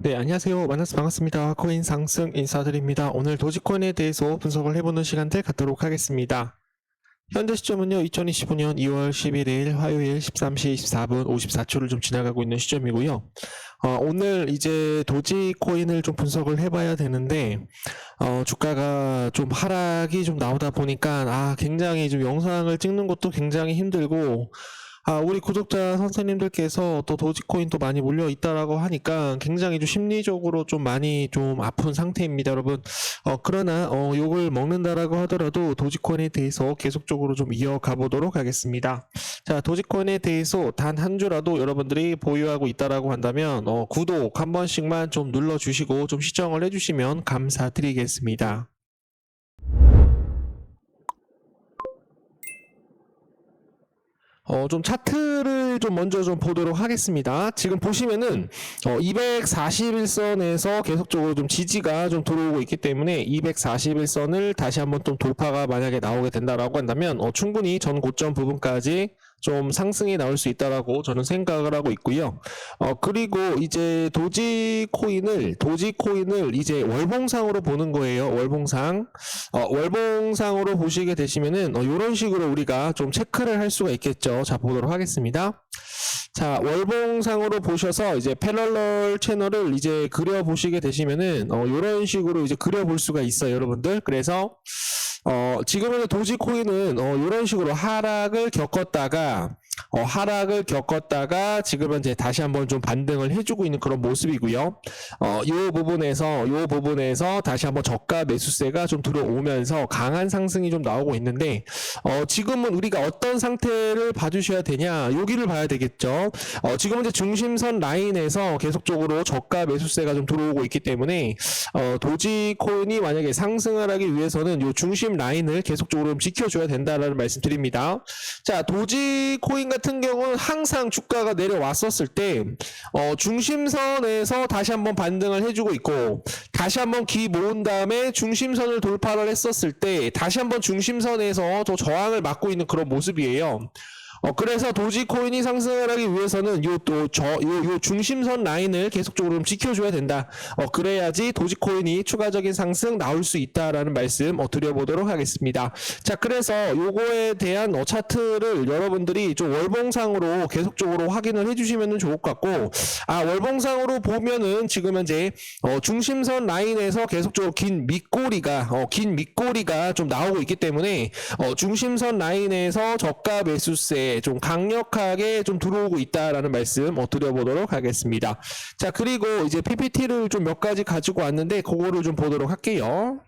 네, 안녕하세요. 만나서 반갑습니다. 코인 상승 인사드립니다. 오늘 도지코인에 대해서 분석을 해보는 시간들 갖도록 하겠습니다. 현재 시점은요, 2025년 2월 11일 화요일 13시 24분 54초를 좀 지나가고 있는 시점이고요. 어, 오늘 이제 도지코인을 좀 분석을 해봐야 되는데, 어, 주가가 좀 하락이 좀 나오다 보니까, 아, 굉장히 좀 영상을 찍는 것도 굉장히 힘들고, 아, 우리 구독자 선생님들께서 또 도지코인 또 많이 몰려 있다라고 하니까 굉장히 좀 심리적으로 좀 많이 좀 아픈 상태입니다, 여러분. 어, 그러나, 어, 욕을 먹는다라고 하더라도 도지코인에 대해서 계속적으로 좀 이어가 보도록 하겠습니다. 자, 도지코인에 대해서 단 한 주라도 여러분들이 보유하고 있다라고 한다면, 어, 구독 한 번씩만 좀 눌러 주시고 좀 시청을 해 주시면 감사드리겠습니다. 어, 좀 차트를 좀 먼저 좀 보도록 하겠습니다. 지금 보시면은, 어, 241선에서 계속적으로 좀 지지가 좀 들어오고 있기 때문에 241선을 다시 한번 좀 돌파가 만약에 나오게 된다라고 한다면, 어, 충분히 전 고점 부분까지 좀 상승이 나올 수 있다라고 저는 생각을 하고 있고요. 어, 그리고 이제 도지 코인을, 도지 코인을 이제 월봉상으로 보는 거예요. 월봉상. 어, 월봉상으로 보시게 되시면은, 어, 이런 식으로 우리가 좀 체크를 할 수가 있겠죠. 자, 보도록 하겠습니다. 자, 월봉상으로 보셔서 이제 패럴럴 채널을 이제 그려 보시게 되시면은, 어, 이런 식으로 이제 그려 볼 수가 있어요. 여러분들. 그래서, 어, 지금은 도지코인은 어, 이런 식으로 하락을 겪었다가 어, 하락을 겪었다가 지금은 이제 다시 한번 좀 반등을 해주고 있는 그런 모습이고요. 어, 이 부분에서 이 부분에서 다시 한번 저가 매수세가 좀 들어오면서 강한 상승이 좀 나오고 있는데 어, 지금은 우리가 어떤 상태를 봐주셔야 되냐 여기를 봐야 되겠죠. 어, 지금 이제 중심선 라인에서 계속적으로 저가 매수세가 좀 들어오고 있기 때문에 어, 도지코인이 만약에 상승을 하기 위해서는 이 중심 라인을 계속적으로 좀 지켜줘야 된다라는 말씀드립니다. 자, 도지코인 같은 경우는 항상 주가가 내려왔었을 때 어, 중심선에서 다시 한번 반등을 해주고 있고 다시 한번 기 모은 다음에 중심선을 돌파를 했었을 때 다시 한번 중심선에서 또 저항을 맞고 있는 그런 모습이에요. 어, 그래서 도지코인이 상승을 하기 위해서는 요 또 저 요 요 중심선 라인을 계속적으로 좀 지켜줘야 된다. 어, 그래야지 도지코인이 추가적인 상승 나올 수 있다라는 말씀 어, 드려보도록 하겠습니다. 자, 그래서 요거에 대한 어, 차트를 여러분들이 좀 월봉상으로 계속적으로 확인을 해주시면 좋을 것 같고, 아 월봉상으로 보면은 지금 현재 어, 중심선 라인에서 계속적으로 긴 밑꼬리가 어, 긴 밑꼬리가 좀 나오고 있기 때문에 어, 중심선 라인에서 저가 매수세 좀 강력하게 좀 들어오고 있다라는 말씀 어, 드려보도록 하겠습니다. 자 그리고 이제 PPT를 좀 몇 가지 가지고 왔는데 그거를 좀 보도록 할게요.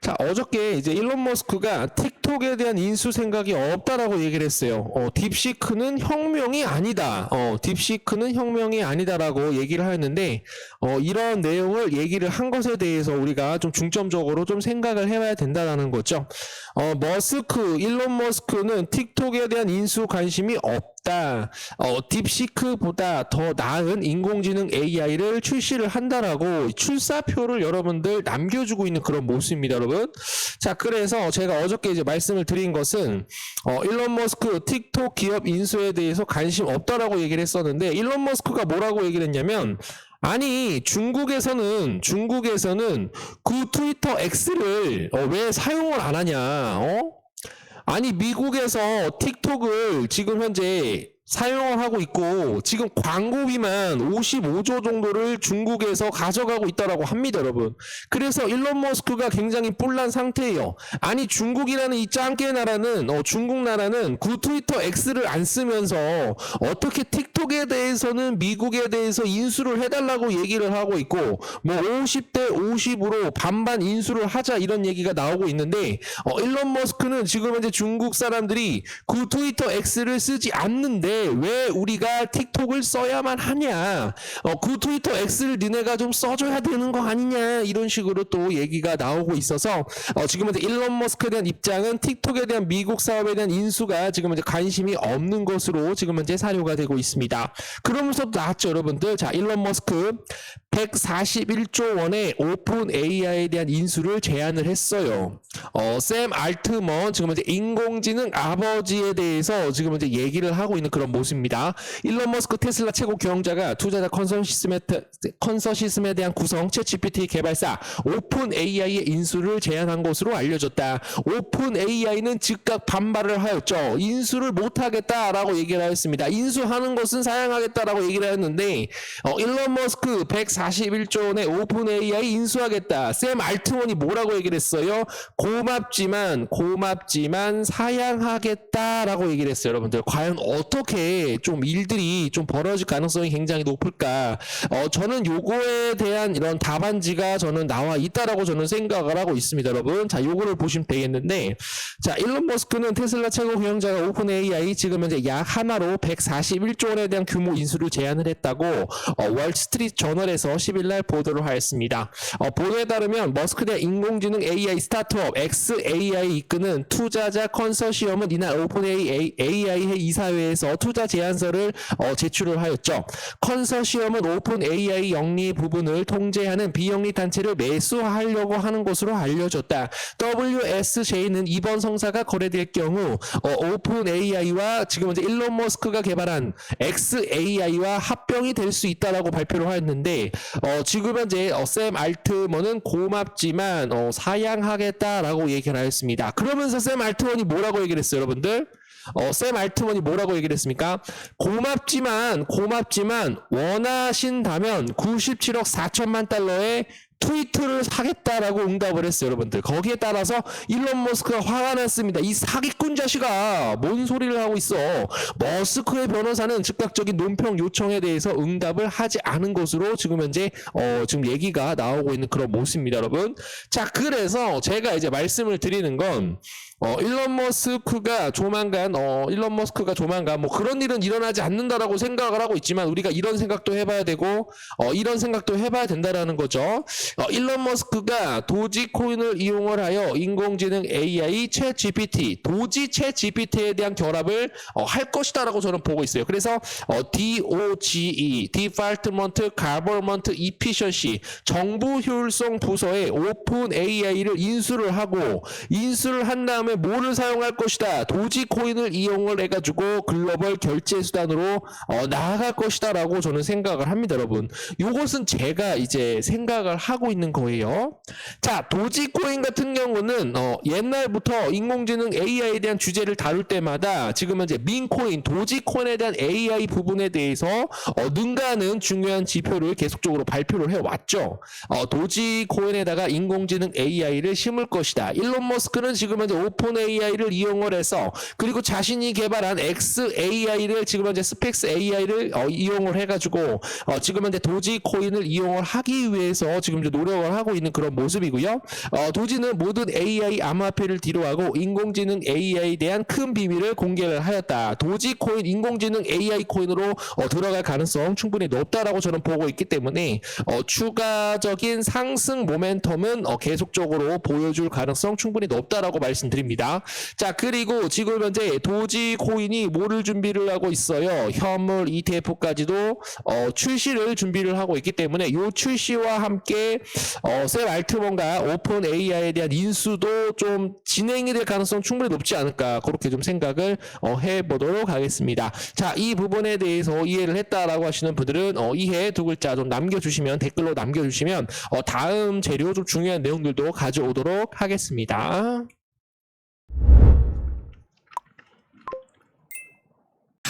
자, 어저께 이제 일론 머스크가 틱 톡에 대한 인수 생각이 없다라고 얘기를 했어요. 어, 딥시크는 혁명이 아니다. 어, 딥시크는 혁명이 아니다라고 얘기를 하였는데, 어, 이런 내용을 얘기를 한 것에 대해서 우리가 좀 중점적으로 좀 생각을 해봐야 된다는 거죠. 어, 머스크, 일론 머스크는 틱톡에 대한 인수 관심이 없다. 어, 딥시크보다 더 나은 인공지능 AI를 출시를 한다라고 출사표를 여러분들 남겨주고 있는 그런 모습입니다, 여러분. 자, 그래서 제가 어저께 이제 말 씀을 드린 것은 어, 일론 머스크 틱톡 기업 인수에 대해서 관심 없다라고 얘기를 했었는데 일론 머스크가 뭐라고 얘기를 했냐면 아니 중국에서는 중국에서는 그 트위터 X를 어, 왜 사용을 안 하냐? 어? 아니 미국에서 틱톡을 지금 현재 사용을 하고 있고 지금 광고비만 55조 정도를 중국에서 가져가고 있다라고 합니다, 여러분. 그래서 일론 머스크가 굉장히 뿔난 상태예요. 아니 중국이라는 이 짱깨 나라는 어, 중국 나라는 그 트위터 X를 안 쓰면서 어떻게 틱톡에 대해서는 미국에 대해서 인수를 해달라고 얘기를 하고 있고 뭐 50대 50으로 반반 인수를 하자 이런 얘기가 나오고 있는데 어, 일론 머스크는 지금 현재 중국 사람들이 그 트위터 X를 쓰지 않는데 왜 우리가 틱톡을 써야만 하냐? 어, 그 트위터 X를 니네가 좀 써줘야 되는 거 아니냐? 이런 식으로 또 얘기가 나오고 있어서 어, 지금 현재 일론 머스크에 대한 입장은 틱톡에 대한 미국 사업에 대한 인수가 지금 현재 관심이 없는 것으로 지금 현재 사료가 되고 있습니다. 그러면서도 나왔죠, 여러분들. 자, 일론 머스크 141조 원의 오픈 AI에 대한 인수를 제안을 했어요. 어, 샘 알트먼 지금 현재 인공지능 아버지에 대해서 지금 현재 얘기를 하고 있는 그런 그런 모습입니다. 일론 머스크 테슬라 최고 경영자가 투자자 컨소시스에 대한 구성 챗GPT 개발사 오픈 AI의 인수를 제안한 것으로 알려졌다. 오픈 AI는 즉각 반발을 하였죠. 인수를 못하겠다라고 얘기를 하였습니다. 인수하는 것은 사양하겠다라고 얘기를 하였는데 어, 일론 머스크 141조 원의 오픈 AI 인수하겠다. 샘 알트먼이 뭐라고 얘기를 했어요? 고맙지만 고맙지만 사양하겠다라고 얘기를 했어요. 여러분들 과연 어떻게 좀 일들이 좀 벌어질 가능성이 굉장히 높을까? 어, 저는 요거에 대한 이런 답안지가 저는 나와 있다라고 저는 생각을 하고 있습니다, 여러분. 자, 요거를 보시면 되겠는데, 자, 일론 머스크는 테슬라 최고 경영자가 오픈 AI 지금 현재 약 하나로 141조 원에 대한 규모 인수를 제안을 했다고 어, 월스트리트 저널에서 10일 날 보도를 하였습니다. 어, 보도에 따르면 머스크 대 인공지능 AI 스타트업 XAI 이끄는 투자자 컨소시엄은 이날 오픈 AI의 이사회에서 투자 제안서를 어, 제출을 하였죠. 컨소시엄은 오픈 AI 영리 부분을 통제하는 비영리 단체를 매수하려고 하는 것으로 알려졌다. WSJ는 이번 성사가 거래될 경우 어, 오픈 AI와 지금 이제 일론 머스크가 개발한 XAI와 합병이 될 수 있다라고 발표를 하였는데 어, 지금 현재 어, 샘 알트먼은 고맙지만 어, 사양하겠다라고 얘기를 하였습니다. 그러면서 샘 알트먼이 뭐라고 얘기를 했어요, 여러분들? 어, 샘 알트먼이 뭐라고 얘기를 했습 니까? 고맙지만, 고맙지만, 원하신다면 97억 4천만 달러의 트위터를 사겠다라고 응답을 했어요, 여러분들. 거기에 따라서 일론 머스크가 화가 났습니다. 이 사기꾼 자식아, 뭔 소리를 하고 있어? 머스크의 변호사는 즉각적인 논평 요청에 대해서 응답을 하지 않은 것으로 지금 현재 어, 지금 얘기가 나오고 있는 그런 모습입니다, 여러분. 자, 그래서 제가 이제 말씀을 드리는 건 어, 일론 머스크가 조만간, 어, 일론 머스크가 조만간, 뭐 그런 일은 일어나지 않는다라고 생각을 하고 있지만 우리가 이런 생각도 해봐야 되고, 어, 이런 생각도 해봐야 된다라는 거죠. 어, 일론 머스크가 도지 코인을 이용을 하여 인공지능 AI 채 GPT, 도지 채 GPT에 대한 결합을 어, 할 것이다라고 저는 보고 있어요. 그래서 어, DOGE, Development Government Efficiency, 정부 효율성 부서에 오픈 AI를 인수를 하고 인수를 한 다음에 뭐를 사용할 것이다. 도지 코인을 이용을 해가지고 글로벌 결제 수단으로 어, 나아갈 것이다라고 저는 생각을 합니다, 여러분. 이것은 제가 이제 생각을 하고 있는 거예요. 자, 도지코인 같은 경우는 어, 옛날부터 인공지능 AI에 대한 주제를 다룰 때마다 지금 현재 민코인, 도지코인에 대한 AI 부분에 대해서 어, 능가하는 중요한 지표를 계속적으로 발표를 해왔죠. 어, 도지코인에다가 인공지능 AI를 심을 것이다. 일론 머스크는 지금 현재 오픈 AI를 이용을 해서 그리고 자신이 개발한 XAI를 지금 현재 스펙스 AI를 어, 이용을 해가지고 어, 지금 현재 도지코인을 이용을 하기 위해서 지금 이제 노력을 하고 있는 그런 모습이고요. 어, 도지는 모든 AI 암호화폐를 뒤로하고 인공지능 AI에 대한 큰 비밀을 공개를 하였다. 도지 코인 인공지능 AI 코인으로 어, 들어갈 가능성 충분히 높다라고 저는 보고 있기 때문에 어, 추가적인 상승 모멘텀은 어, 계속적으로 보여줄 가능성 충분히 높다라고 말씀드립니다. 자 그리고 지금 현재 도지 코인이 뭐를 준비를 하고 있어요. 현물 ETF까지도 어, 출시를 준비를 하고 있기 때문에 이 출시와 함께 어, 셀 알트먼과 오픈 AI에 대한 인수도 좀 진행이 될 가능성 충분히 높지 않을까 그렇게 좀 생각을 어, 해보도록 하겠습니다. 자, 이 부분에 대해서 이해를 했다라고 하시는 분들은 어, 이해 두 글자 좀 남겨주시면 댓글로 남겨주시면 어, 다음 재료 좀 중요한 내용들도 가져오도록 하겠습니다.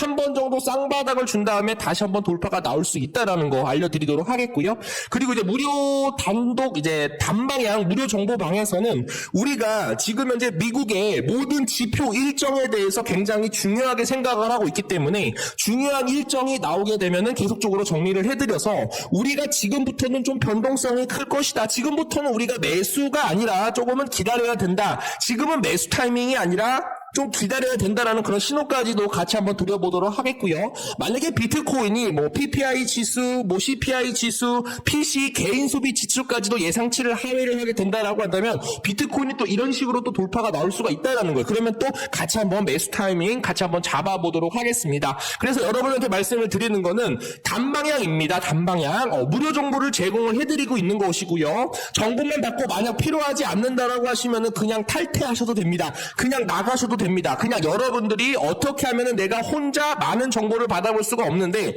한 번 정도 쌍바닥을 준 다음에 다시 한번 돌파가 나올 수 있다라는 거 알려드리도록 하겠고요. 그리고 이제 무료 단독 이제 단방향 무료 정보 방에서는 우리가 지금 현재 미국의 모든 지표 일정에 대해서 굉장히 중요하게 생각을 하고 있기 때문에 중요한 일정이 나오게 되면은 계속적으로 정리를 해드려서 우리가 지금부터는 좀 변동성이 클 것이다. 지금부터는 우리가 매수가 아니라 조금은 기다려야 된다. 지금은 매수 타이밍이 아니라 좀 기다려야 된다라는 그런 신호까지도 같이 한번 드려보도록 하겠고요. 만약에 비트코인이 뭐 PPI 지수, 뭐 CPI 지수, PC 개인 소비 지수까지도 예상치를 하회를 하게 된다라고 한다면 비트코인이 또 이런 식으로 또 돌파가 나올 수가 있다라는 거예요. 그러면 또 같이 한번 매수 타이밍 같이 한번 잡아보도록 하겠습니다. 그래서 여러분한테 말씀을 드리는 거는 단방향입니다. 단방향. 어, 무료 정보를 제공을 해드리고 있는 것이고요. 정보만 받고 만약 필요하지 않는다라고 하시면은 그냥 탈퇴하셔도 됩니다. 그냥 나가셔도 됩니다. 됩니다. 그냥 여러분들이 어떻게 하면은 내가 혼자 많은 정보를 받아볼 수가 없는데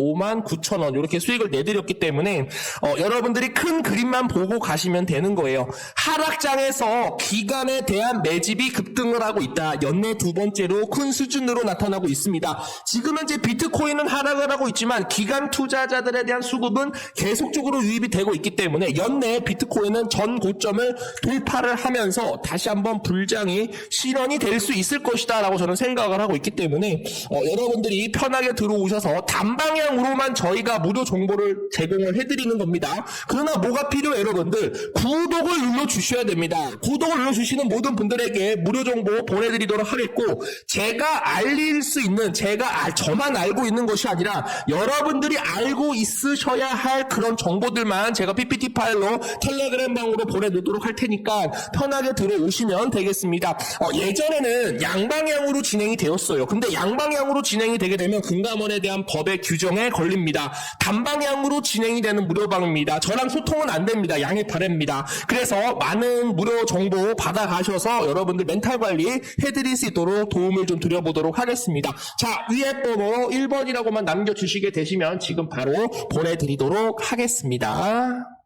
만 9천 원 이렇게 수익을 내드렸기 때문에 어, 여러분들이 큰 그림만 보고 가시면 되는 거예요. 하락장에서 기간에 대한 매집이 급등을 하고 있다. 연내 두 번째로 큰 수준으로 나타나고 있습니다. 지금 현재 비트코인은 하락을 하고 있지만 기간 투자자들에 대한 수급은 계속적으로 유입이 되고 있기 때문에 연내 비트코인은 전 고점을 돌파를 하면서 다시 한번 불장이 실현이 될 수 있을 것이다라고 저는 생각을 하고 있기 때문에 어, 여러분들이 편하게 들어오셔서 단방향 으로만 저희가 무료 정보를 제공을 해드리는 겁니다. 그러나 뭐가 필요해 여러분들 구독을 눌러 주셔야 됩니다. 구독을 눌러 주시는 모든 분들에게 무료 정보 보내드리도록 하겠고 제가 알릴 수 있는 제가 알- 저만 알고 있는 것이 아니라 여러분들이 알고 있으셔야 할 그런 정보들만 제가 PPT 파일로 텔레그램 방으로 보내놓도록 할 테니까 편하게 들어오시면 되겠습니다. 어, 예전에는 양방향으로 진행이 되었어요. 근데 양방향으로 진행이 되게 되면 금감원에 대한 법의 규정 에 걸립니다. 단방향으로 진행이 되는 무료방입니다. 저랑 소통은 안 됩니다. 양해 바랍니다. 그래서 많은 무료 정보 받아가셔서 여러분들 멘탈 관리 해드릴 수 있도록 도움을 좀 드려보도록 하겠습니다. 자, 위에 번호 1번이라고만 남겨주시게 되시면 지금 바로 보내드리도록 하겠습니다.